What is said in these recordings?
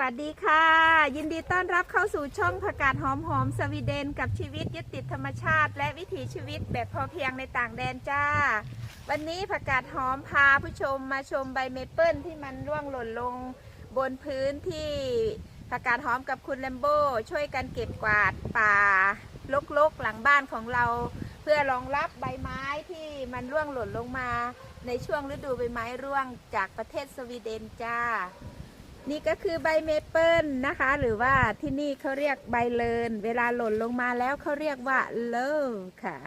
วัสดีค่ะ ยินดีต้อนรับเข้าสู่ช่องผักกาดหอมหอมสวีเดน กับชีวิตยึดติดธรรมชาติ และวิถีชีวิตแบบพอเพียงในต่างแดนจ้า วันนี้ผักกาดหอมพาผู้ชมมาชมใบเมเปิลที่มันร่วงหล่นลงบนพื้นที่ผักกาดหอมกับคุณแลมโบ้ช่วยกันเก็บกวาดป่าลกๆหลังบ้านของเรา เพื่อรองรับใบไม้ที่มันร่วงหล่นลงมา ในช่วงฤดูใบไม้ร่วงจากประเทศสวีเดนจ้า นี่ก็คือใบเมเปิลนะคะ หรือว่าที่นี่เขาเรียกใบเลิน เวลาหล่นลงมาแล้วเขาเรียกว่าเลิฟค่ะ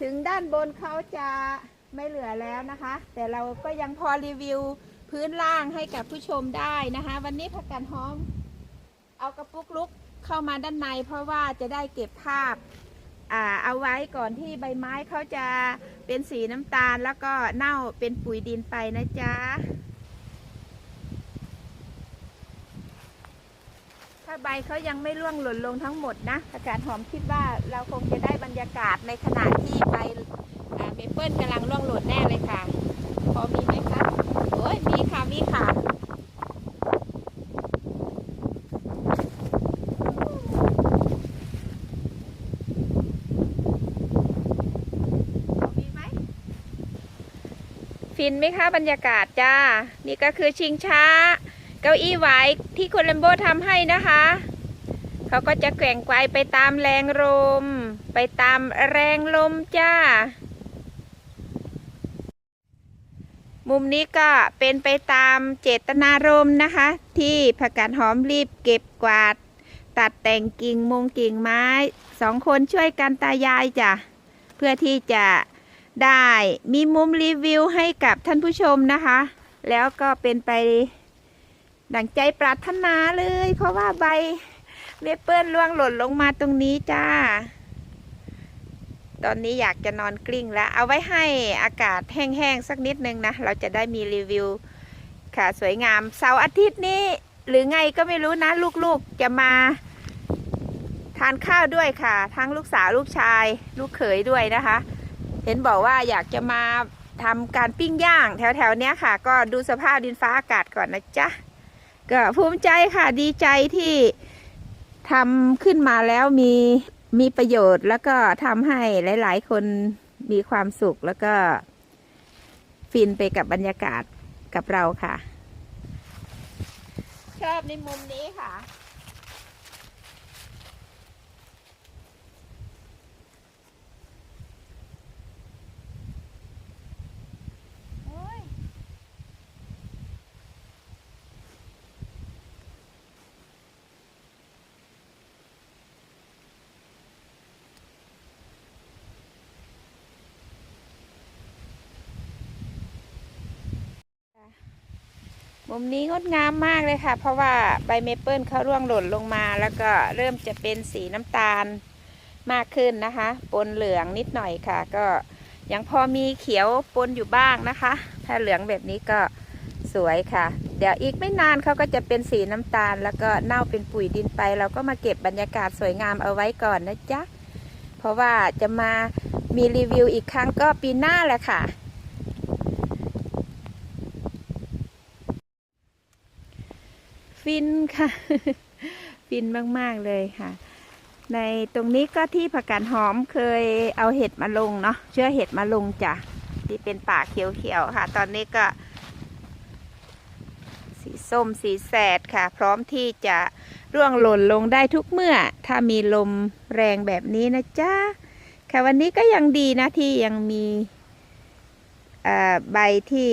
ถึงด้านบนเขาจะไม่เหลือแล้วนะคะ แต่เราก็ยังพอรีวิวพื้นล่างให้กับผู้ชมได้นะคะ วันนี้ผักกันหอม เอากระปุกลุกเข้ามาด้านใน เพราะว่าจะได้เก็บภาพอ่าเอาไว้ก่อนที่ใบไม้เขาจะเป็นสีน้ำตาล แล้วก็เน่าเป็นปุ๋ยดินไปนะจ๊ะ ถ้าใบเขายังไม่ร่วงหล่นลงทั้งหมดนะอากาศหอมคิดว่าเราคงจะได้บรรยากาศในขณะที่ใบเมเปิลกำลังร่วงหล่นแน่เลยค่ะ พอมีไหมคะโอ้ยมีค่ะมีค่ะมีไหมฟินไหมคะบรรยากาศจ้า นี่ก็คือชิงช้า เก้าอี้ไหวที่คุณแลมโบทำให้นะคะ เขาก็จะแกว่งไกวไปตามแรงลม ไปตามแรงลมจ้า มุมนี้ก็เป็นไปตามเจตนารมณ์นะคะ ที่ผักกาดหอมรีบเก็บกวาด ตัดแต่งกิ่งมงกิ่งไม้สองคนช่วยกันตายายจ้ะ เพื่อที่จะได้มีมุมรีวิวให้กับท่านผู้ชมนะคะ แล้วก็เป็นไป ดังใจปรารถนาเลย เพราะว่าใบเมเปิลล่วงหล่นลงมาตรงนี้จ้า ตอนนี้อยากจะนอนกลิ้งแล้ว เอาไว้ให้อากาศแห้งๆสักนิดนึงนะ เราจะได้มีรีวิว ค่ะสวยงาม เสาร์อาทิตย์นี้ หรือไงก็ไม่รู้นะ ลูกๆจะมา ทานข้าวด้วยค่ะ ทั้งลูกสาวลูกชาย ลูกเขยด้วยนะคะ เห็นบอกว่าอยากจะมาทำการปิ้งย่าง แถวๆเนี้ยค่ะ ก็ดูสภาพดินฟ้าอากาศก่อนนะจ๊ะ ก็ภูมิใจค่ะดีใจที่ทำขึ้นมาแล้วมีมีประโยชน์ แล้วก็ทำให้หลาย ๆ คนมีความสุขแล้วก็ฟินไปกับบรรยากาศกับเราค่ะ ชอบในมุมนี้ค่ะ มุมนี้งดงามมากเลยค่ะ เพราะว่าใบเมเปิลเขาร่วงหล่นลงมา แล้วก็เริ่มจะเป็นสีน้ำตาลมากขึ้นนะคะ ปนเหลืองนิดหน่อยค่ะ ก็ยังพอมีเขียวปนอยู่บ้างนะคะ ถ้าเหลืองแบบนี้ก็สวยค่ะ เดี๋ยวอีกไม่นานเขาก็จะเป็นสีน้ำตาล แล้วก็เน่าเป็นปุ๋ยดินไป เราก็มาเก็บบรรยากาศสวยงามเอาไว้ก่อนนะจ๊ะ เพราะว่าจะมามีรีวิวอีกครั้งก็ปีหน้าแหละค่ะ ฟินค่ะ ฟินมาก ๆ เลยค่ะ ในตรงนี้ก็ที่ผักกาดหอมเคยเอาเห็ดมาลงเนาะเชื้อเห็ดมาลงจ้ะที่เป็นป่าเขียวๆค่ะ ตอนนี้ก็ สีส้มสีแสดค่ะ พร้อมที่จะร่วงหล่นลงได้ทุกเมื่อ ถ้ามีลมแรงแบบนี้นะจ๊ะค่ะวันนี้ก็ยังดีนะที่ยังมีใบที่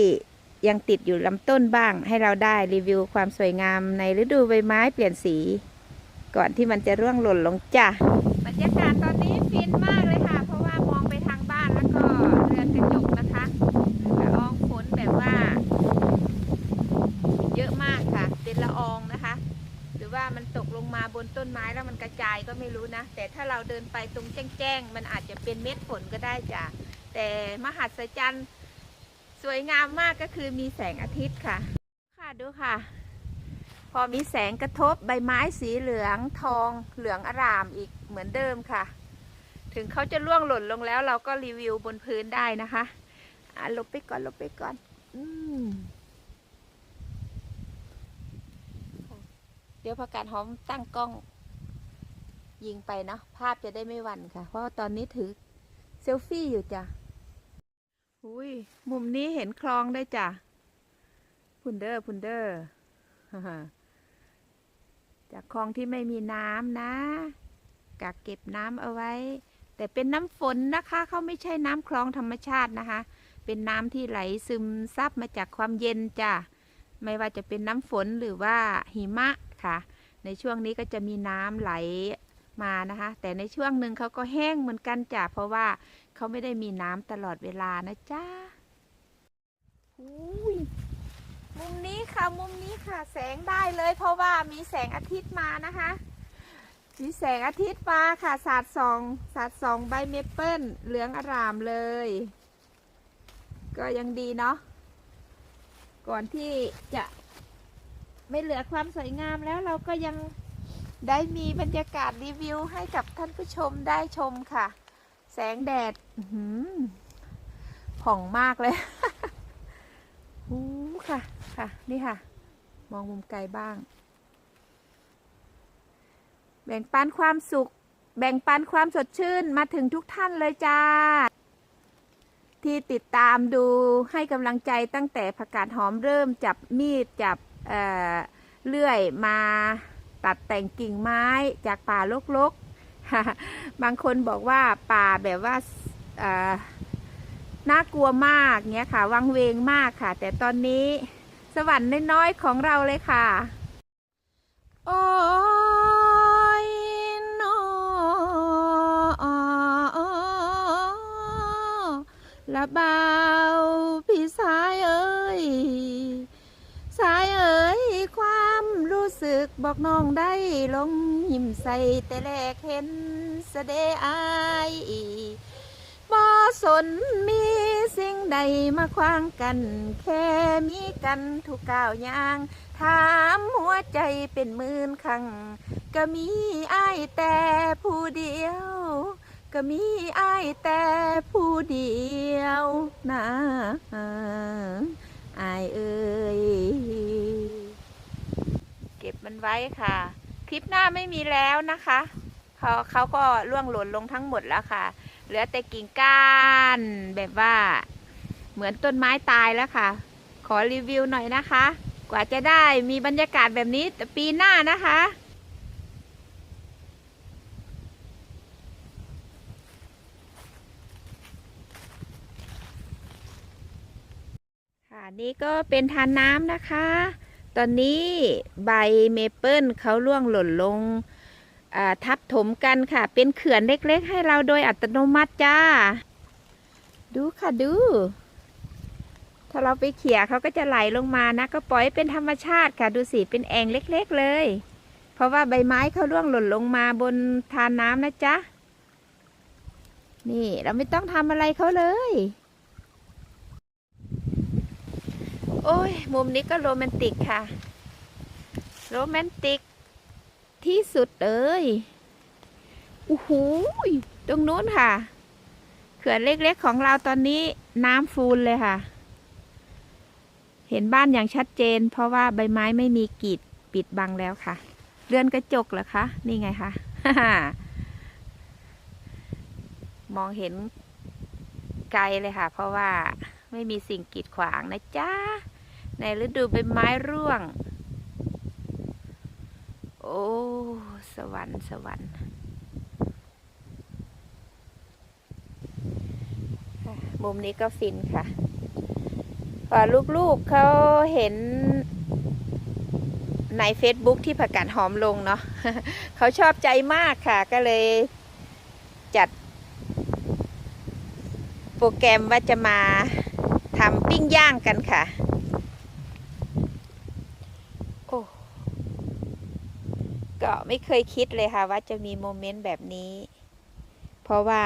ยังติดอยู่ลำต้นบ้าง ให้เราได้รีวิวความสวยงามในฤดูใบไม้เปลี่ยนสี ก่อนที่มันจะร่วงหล่นลงจ้ะบรรยากาศตอนนี้ฟินมากเลยค่ะ เพราะว่ามองไปทางบ้านแล้วก็เรือนกระจกนะคะละอองฝนแบบว่า เยอะมากค่ะเป็นละอองนะคะ หรือว่ามันตกลงมาบนต้นไม้แล้วมันกระจายก็ไม่รู้นะ แต่ถ้าเราเดินไปตรงแจ้งๆมันอาจจะเป็นเม็ดฝนก็ได้จ้ะแต่มหัศจรรย์ วยงามมากก็คือมีแสงอาทิตย์ค่ะ ค่ะดูค่ะ พอมีแสงกระทบใบไม้สีเหลืองทองเหลืองอร่ามอีกเหมือนเดิมค่ะ ถึงเขาจะล่วงหล่นลงแล้วเราก็รีวิวบนพื้นได้นะคะอะลบไปก่อนลบไปก่อน อืมดี๋ยวผักกาดหอมตั้งกล้อง ยิงไปเนาะภาพจะได้ไม่วันค่ะ เพราะตอนนี้ถือเซลฟี่อยู่จ้ะ อุ้ยมุมนี้เห็นคลองได้จ้ะ พุนเดอร์พุนเดอร์จากคลองที่ไม่มีน้ำนะกักเก็บน้ำเอาไว้ แต่เป็นน้ำฝนนะคะเขาไม่ใช่น้ำคลองธรรมชาตินะคะ เป็นน้ำที่ไหลซึมซับมาจากความเย็นจ้ะ ไม่ว่าจะเป็นน้ำฝนหรือว่าหิมะค่ะ ในช่วงนี้ก็จะมีน้ำไหลมานะคะ แต่ในช่วงหนึ่งเขาก็แห้งเหมือนกันจ้ะ เพราะว่า เขาไม่ได้มีน้ำตลอดเวลานะจ้าอุ้ยมุมนี้ค่ะมุมนี้ค่ะ แสงได้เลยเพราะว่ามีแสงอาทิตย์มานะคะ มีแสงอาทิตย์มาค่ะ สาดสองสาดสองใบเมเปิลเหลืองอร่ามเลย ก็ยังดีเนาะก่อนที่จะไม่เหลือความสวยงามแล้วเราก็ยังได้มีบรรยากาศรีวิวให้กับท่านผู้ชมได้ชมค่ะ แสงแดดอื้อหือผ่องมากเลยหูค่ะ ค่ะ นี่ค่ะ มองมุมไกลบ้าง แบ่งปันความสุข แบ่งปันความสดชื่นมาถึงทุกท่านเลยจ้า ที่ติดตามดูให้กำลังใจตั้งแต่ผักกาดหอมเริ่มจับมีดจับเอ่อเลื่อยมาตัดแต่งกิ่งไม้จากป่ารกๆ บางคนบอกว่าป่าแบบว่าน่ากลัวมากเงี้ยค่ะ วังเวงมากค่ะ แต่ตอนนี้สวรรค์น้อยๆของเราเลยค่ะ โอ้ยนอละเบาพี่สายเอ้ย สายเอ้ยควา รู้สึกบอกน้องได้ลงหิมใส่แต่แรกเห็นเสดอายบ่สนมีสิ่งใดมาขวางกัน แค่มีกันทุกก้าวย่าง ถามหัวใจเป็นหมื่นครั้งก็มีอายแต่ผู้เดียว ก็มีอายแต่ผู้เดียวนะอายเอ่ย กันไว้ค่ะ คลิปหน้าไม่มีแล้วนะคะเขาเขาก็ล่วงหล่นลงทั้งหมดแล้วค่ะ เหลือแต่กิ่งก้านแบบว่า เหมือนต้นไม้ตายแล้วค่ะ ขอรีวิวหน่อยนะคะ กว่าจะได้มีบรรยากาศแบบนี้แต่ปีหน้านะคะค่ะนี่ก็เป็นทานน้ำนะคะ ตอนนี้ใบเมเปิลเขาล่วงหล่นลงทับถมกันค่ะ เป็นเขื่อนเล็กๆ ให้เราโดยอัตโนมัติจ้า ดูค่ะดู ถ้าเราไปเขี่ยเขาก็จะไหลลงมานะ ก็ปล่อยเป็นธรรมชาติค่ะ ดูสิเป็นแอ่งเล็กๆเลย เพราะว่าใบไม้เขาร่วงหล่นลงมาบนทานน้ำนะจ๊ะ นี่เราไม่ต้องทำอะไรเขาเลย โอ้ย มุมนี้ก็โรแมนติกค่ะ โรแมนติก ที่สุดเลยโอ้โหยตรงนู้นค่ะ เขื่อนเล็กๆของเราตอนนี้น้ำฟูนเลยค่ะ เห็นบ้านอย่างชัดเจน เพราะว่าใบไม้ไม่มีกีดปิดบังแล้วค่ะ เรือนกระจกเหรอคะ นี่ไงคะมองเห็นไกลเลยค่ะ เพราะว่าไม่มีสิ่งกีดขวางนะจ๊ะ ในฤดูใบไม้ร่วง โอ้ สวรรค์สวรรค์ค่มุมนี้ก็ฟินค่ะพอลูกๆเขาเห็นใน Facebook ที่ผักกาดหอมลงเนาะเขาชอบใจมากค่ะ ก็เลยจัด โปรแกรมว่าจะมาทำปิ้งย่างกันค่ะ โอ้ ก็ไม่เคยคิดเลยค่ะ ว่าจะมีโมเมนต์แบบนี้ เพราะว่า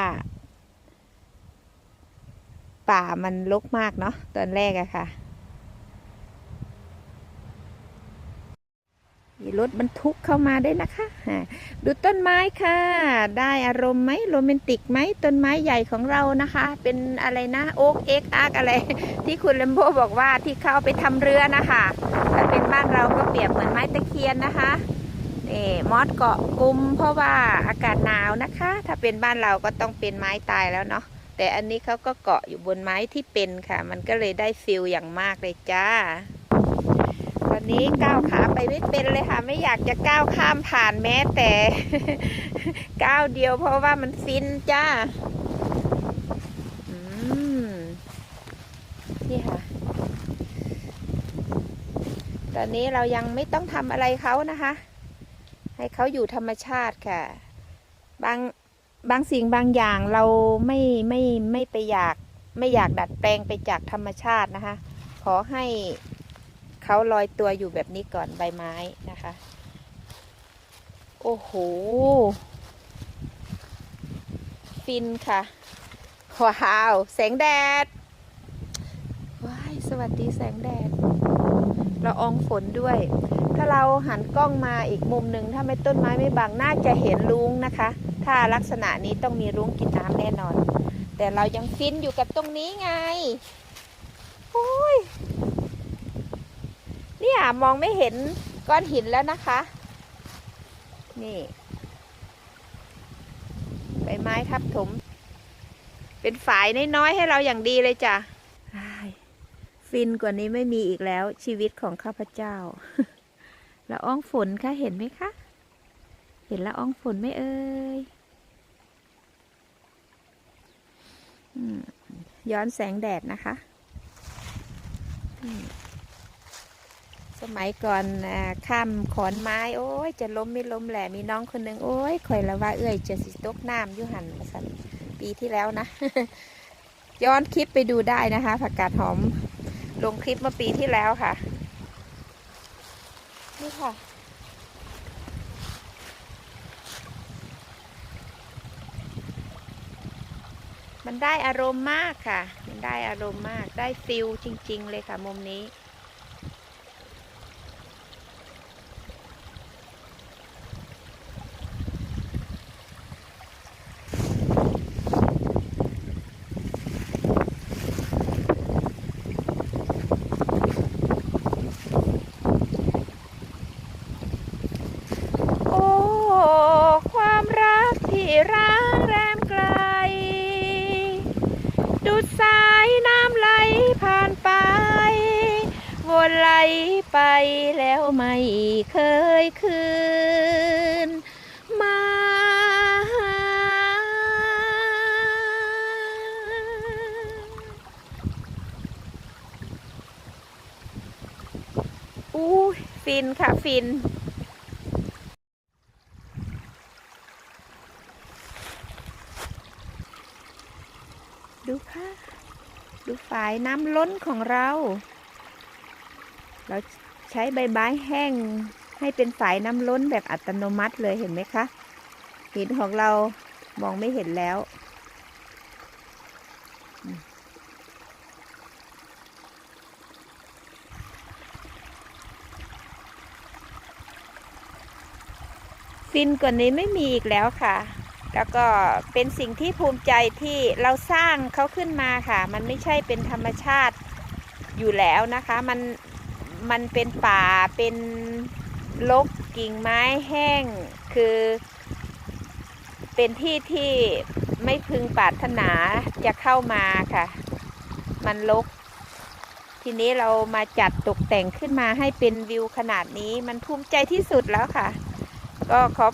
ป่ามันรกมากเนาะตอนแรกอะค่ะ มีรถบรรทุกเข้ามาได้วยนะคะ ดูต้นไม้ค่ะ ได้อารมณ์ไหมโรแมนติกไหมต้นไม้ใหญ่ของเรานะคะ เป็นอะไรนะโอ๊กเอ็กอาร์กอะไร ที่คุณเลมโบบอกว่าที่เขาเอาไปทำเรือนะคะถ้าเป็นบ้านเราก็เปรียบเหมือนไม้ตะเคียนนะคะ นี่มอสเกาะกลุ่มเพราะว่าอากาศหนาวนะคะ ถ้าเป็นบ้านเราก็ต้องเป็นไม้ตายแล้วเนาะแต่อันนี้เขาก็เกาะอยู่บนไม้ที่เป็นค่ะ มันก็เลยได้ฟิลอย่างมากเลยจ้าตอนนี้ก้าวขาไปไม่เป็นเลยค่ะ ไม่อยากจะก้าวข้ามผ่านแม้แต่ ก้าวเดียวเพราะว่ามันฟินจ้านี่ค่ะ ตอนนี้เรายังไม่ต้องทำอะไรเขานะคะ ให้เขาอยู่ธรรมชาติค่ะ บางบางสิ่งบางอย่างเราไม่ไม่ไม่ไปอยากไม่อยากดัดแปลงไปจากธรรมชาตินะคะ ขอให้เขาลอยตัวอยู่แบบนี้ก่อนใบไม้นะคะ โอ้โห ฟินค่ะ ว้าว แสงแดด ว้าย สวัสดีแสงแดดละอองฝนด้วย ถ้าเราหันกล้องมาอีกมุมหนึ่งถ้าไม่ต้นไม้ไม่บังน่าจะเห็นรุ้งนะคะ ถ้าลักษณะนี้ต้องมีรุ้งกินน้ำแน่นอน แต่เรายังฟินอยู่กับตรงนี้ไงโอ้ยเนี่ยมองไม่เห็นก้อนหินแล้วนะคะ นี่ใบไม้ทับถม เป็นฝายน้อยๆให้เราอย่างดีเลยจ้ะฟินกว่านี้ไม่มีอีกแล้วชีวิตของข้าพเจ้า ละอองฝนคะเห็นไหมคะ เห็นละอองฝนไหมเอ่ยย้อนแสงแดดนะคะ สมัยก่อนอข้ามขอนไม้ โอ้ยจะล้มไม่ล้มแหละมีน้องคนหนึ่งโอ้ยข่อยละว่าเอ้ยจะสิตกน้ำยุหันสันปีที่แล้วนะ ย้อนคลิปไปดูได้นะคะ ผักกาดหอม ลงคลิปเมื่อปีที่แล้วค่ะ นี่ค่ะ มันได้อารมณ์มากค่ะ มันได้อารมณ์มาก ได้ฟิลจริง ๆ เลยค่ะ มุมนี้ โอ้ ความรักที่ร้างแรมไกล ดุดสายน้ำไหลผ่านไป วน ไหลไปแล้วไม่เคยคืนมาอู้ฟินค่ะฟินดูค่ะ ดูฝายน้ำล้นของเรา เราใช้ใบไม้แห้งให้เป็นฝายน้ำล้นแบบอัตโนมัติเลยเห็นไหมคะหินของเรามองไม่เห็นแล้ว ฟินกว่านี้ไม่มีอีกแล้วค่ะ แล้วก็เป็นสิ่งที่ภูมิใจที่เราสร้างเขาขึ้นมาค่ะ มันไม่ใช่เป็นธรรมชาติอยู่แล้วนะคะ มัน มันเป็นป่าเป็นลกกิ่งไม้แห้ง คือ เป็นที่ที่ไม่พึงปรารถนาจะเข้ามาค่ะ มันลก ทีนี้เรามาจัดตกแต่งขึ้นมาให้เป็นวิวขนาดนี้มันภูมิใจที่สุดแล้วค่ะ ก็ขอ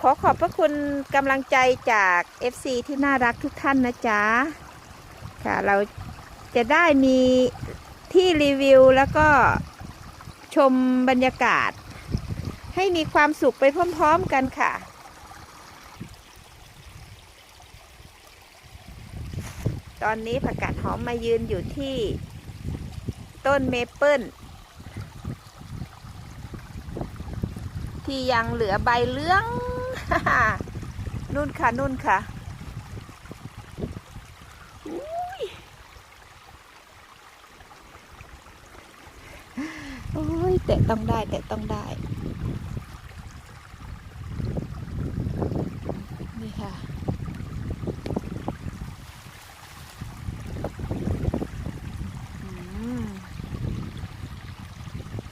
ขอขอบพระคุณกำลังใจจาก FC ที่น่ารักทุกท่านนะจ๊ะ ค่ะ เราจะได้มีที่รีวิวแล้วก็ ชมบรรยากาศ ให้มีความสุขไปพร้อม ๆ กันค่ะ ตอนนี้ผักกาดหอมมายืนอยู่ที่ต้นเมเปิลที่ยังเหลือใบเหลื้องนู่นค่ะนู่นค่ะอุ๊ยโอ้ย แตะต้องได้แตะต้องได้ นี่ค่ะ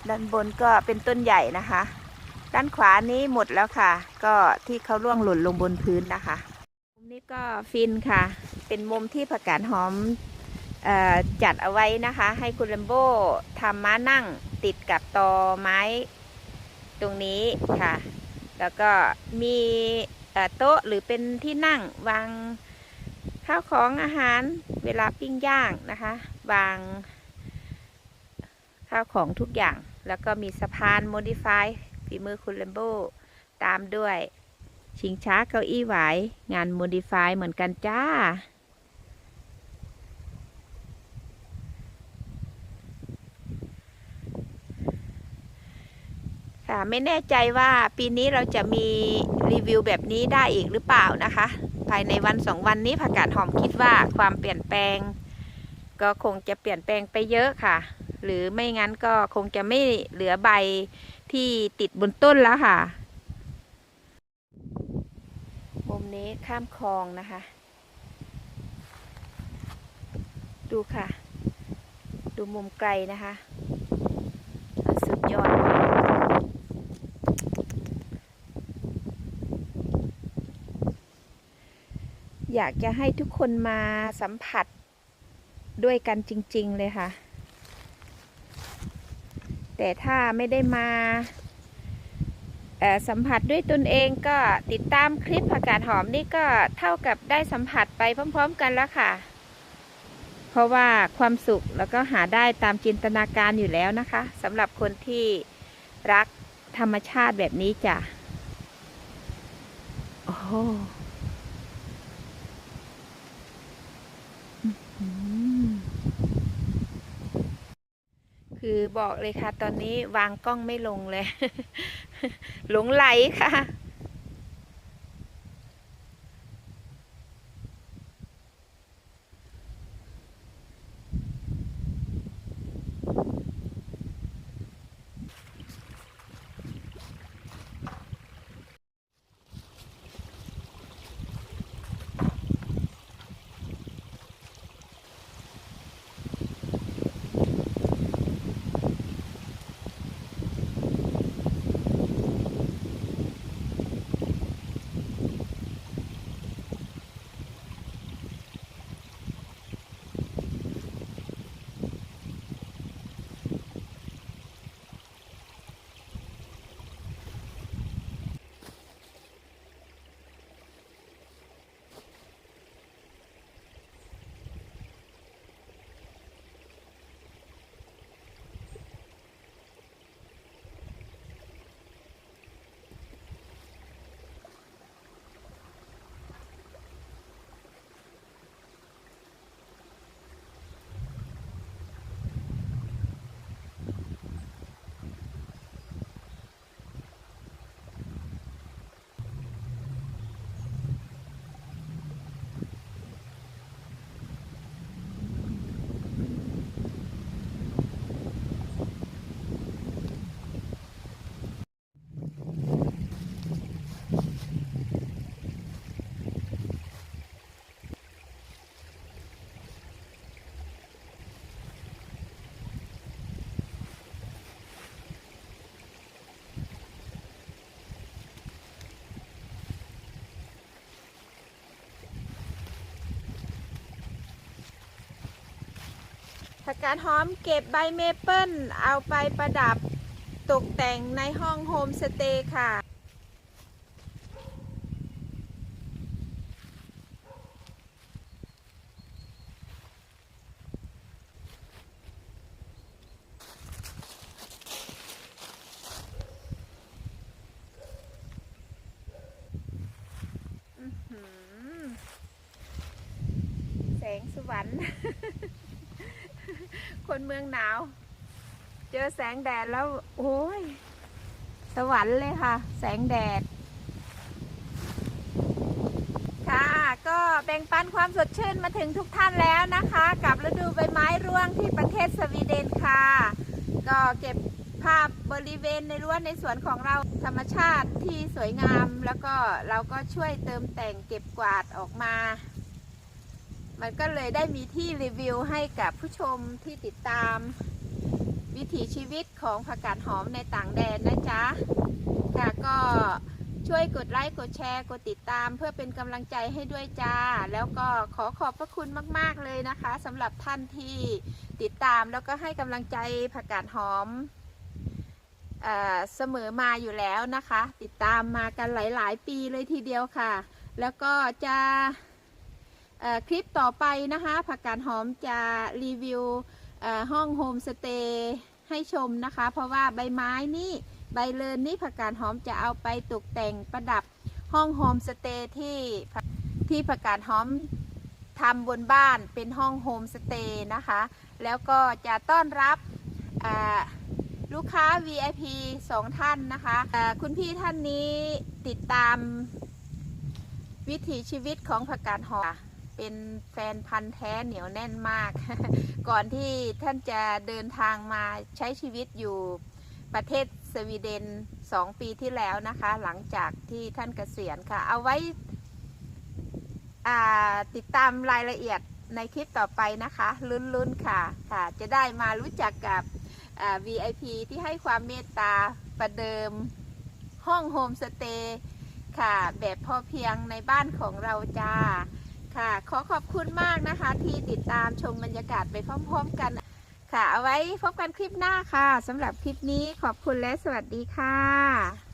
ด้านบนก็เป็นต้นใหญ่นะคะ ด้านขวานี้หมดแล้วค่ะ ก็ที่เขาร่วงหล่นลงบนพื้นนะคะ มุมนี้ก็ฟินค่ะ เป็นมุมที่ผักกาดหอมออจัดเอาไว้นะคะ ให้คุณลัมโบทำม้านั่ง ติดกับตอไม้ตรงนี้ค่ะ แล้วก็มีโต๊ะหรือเป็นที่นั่งวางข้าวของอาหารเวลาปิ้งย่างนะคะ วางข้าวของทุกอย่าง แล้วก็มีสะพานโมดิฟายฝีมือคุณเลมโบตามด้วย ชิงช้าเก้าอี้ไหวงานโมดิฟายเหมือนกันจ้า ค่ะไม่แน่ใจว่าปีนี้เราจะมีรีวิวแบบนี้ได้อีกหรือเปล่านะคะ ภายในวันสองวันนี้ผักกาดหอมคิดว่าความเปลี่ยนแปลง ก็คงจะเปลี่ยนแปลงไปเยอะค่ะ หรือไม่งั้นก็คงจะไม่เหลือใบที่ติดบนต้นแล้วค่ะ มุมนี้ข้ามคลองนะคะ ดูค่ะ ดูมุมไกลนะคะ สุดยอดมาก อยากจะให้ทุกคนมาสัมผัสด้วยกันจริง ๆ เลยค่ะ แต่ถ้าไม่ได้มาสัมผัสด้วยตนเองก็ติดตามคลิปผักกาดหอมนี่ก็เท่ากับได้สัมผัสไปพร้อม ๆ กันแล้วค่ะ เพราะว่าความสุขแล้วก็หาได้ตามจินตนาการอยู่แล้วนะคะสำหรับคนที่รักธรรมชาติแบบนี้จ้ะโอ้ คือบอกเลยค่ะ ตอนนี้วางกล้องไม่ลงเลย หลงไหลค่ะ ผักกาดหอมเก็บใบเมเปิลเอาไปประดับตกแต่งในห้องโฮมสเตย์ค่ะ อื้อหือแสงสวรรค์ คนเมืองหนาว เจ อแสงแดดแล้ว โอ้ย สวรรค์เลยค่ะ แสงแดด ค่ะ ก็แบ่งปันความสดชื่นมาถึงทุกท่านแล้วนะคะ กับฤดูใบไม้ร่วงที่ประเทศสวีเดนค่ะ ก็เก็บภาพบริเวณในรั้วในสวนของเราธรรมชาติที่สวยงาม แล้วก็เราก็ช่วยเติมแต่งเก็บกวาดออกมา มันก็เลยได้มีที่รีวิวให้กับผู้ชมที่ติดตาม วิถีชีวิตของผักกาดหอมในต่างแดนนะจ๊ะ ค่ะก็ช่วยกดไลค์กดแชร์กดติดตาม เพื่อเป็นกำลังใจให้ด้วยจ้า แล้วก็ขอขอบพระคุณมาก ๆ เลยนะคะสำหรับท่านที่ติดตามแล้วก็ให้กำลังใจผักกาดหอมเอเสมอมาอยู่แล้วนะคะ ติดตามมากันหลาย ๆ ปีเลยทีเดียวค่ะ แล้วก็จะคลิปต่อไปนะคะผักกาดหอมจะรีวิวห้องโฮมสเตย์ ให้ชมนะคะ เพราะว่าใบไม้นี่ใบเลินนี่ผักกาดหอมจะเอาไปตกแต่งประดับห้องโฮมสเตย์ที่ผักที่ผักกาดหอมทำบนบ้านเป็นห้องโฮมสเตย์นะคะ แล้วก็จะต้อนรับลูกค้า VIP สองท่านนะคะคุณพี่ท่านนี้ติดตามวิถีชีวิตของผักกาดหอม เป็นแฟนพันธ์แท้เหนียวแน่นมาก ก่อนที่ท่านจะเดินทางมาใช้ชีวิตอยู่ประเทศสวีเดนสองปีที่แล้วนะคะ หลังจากที่ท่านเกษียณค่ะ เอาไว้ติดตามรายละเอียดในคลิปต่อไปนะคะ ลุ้นๆค่ะค่ะ จะได้มารู้จักกับ VIP ที่ให้ความเมตตาประเดิมห้องโฮมสเตย์ค่ะ แบบพอเพียงในบ้านของเราจ้า ค่ะ ขอขอบคุณมากนะคะที่ติดตามชมบรรยากาศไปพร้อมๆกันค่ะ เอาไว้พบกันคลิปหน้าค่ะสำหรับคลิปนี้ขอบคุณและสวัสดีค่ะ